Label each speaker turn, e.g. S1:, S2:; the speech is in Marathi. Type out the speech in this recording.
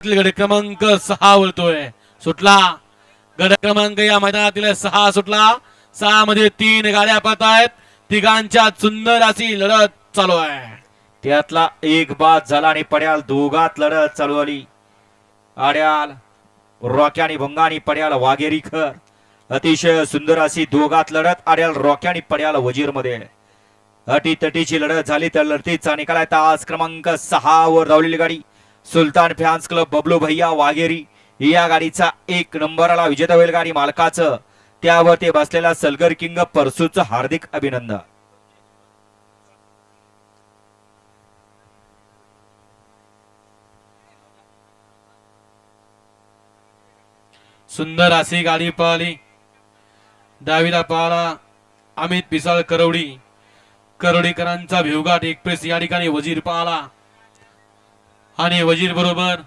S1: गड क्रमांक सहा वळतोय सुटला. गड क्रमांक या मैदानातील सहा सुटला. सहा मध्ये तीन गाड्या पाहत आहेत. तिघांच्या सुंदर अशी लढत चालू आहे.
S2: त्यातला एक बाद झाला आणि पड्याल दोघात लढत चालू आली आड्याल रॉक्या आणि भंगा आणि पड्याल वाघेरी खर. अतिशय सुंदर अशी दोघात लढत आड्याल रॉक्या आणि पड्याल वजीरमध्ये अटी तटीची लढत झाली तर लढतीचा निकाल आहे. तास क्रमांक सहा वर धावलेली गाडी. सुलतान फॅन्स क्लब बबलू भैया वाघेरी या गाडीचा एक नंबरला विजेता होईल गाडी मालकाचं. त्यावर ते बसलेला सलगर किंग परसूचं हार्दिक अभिनंदन.
S1: सुंदर अशी गाडी पळाली डावीला पळाला अमित पिसाळ करवडी. करवडीकरांचा भिवघाट एक्सप्रेस या ठिकाणी वजीर पळाला आणि वजीर बरोबर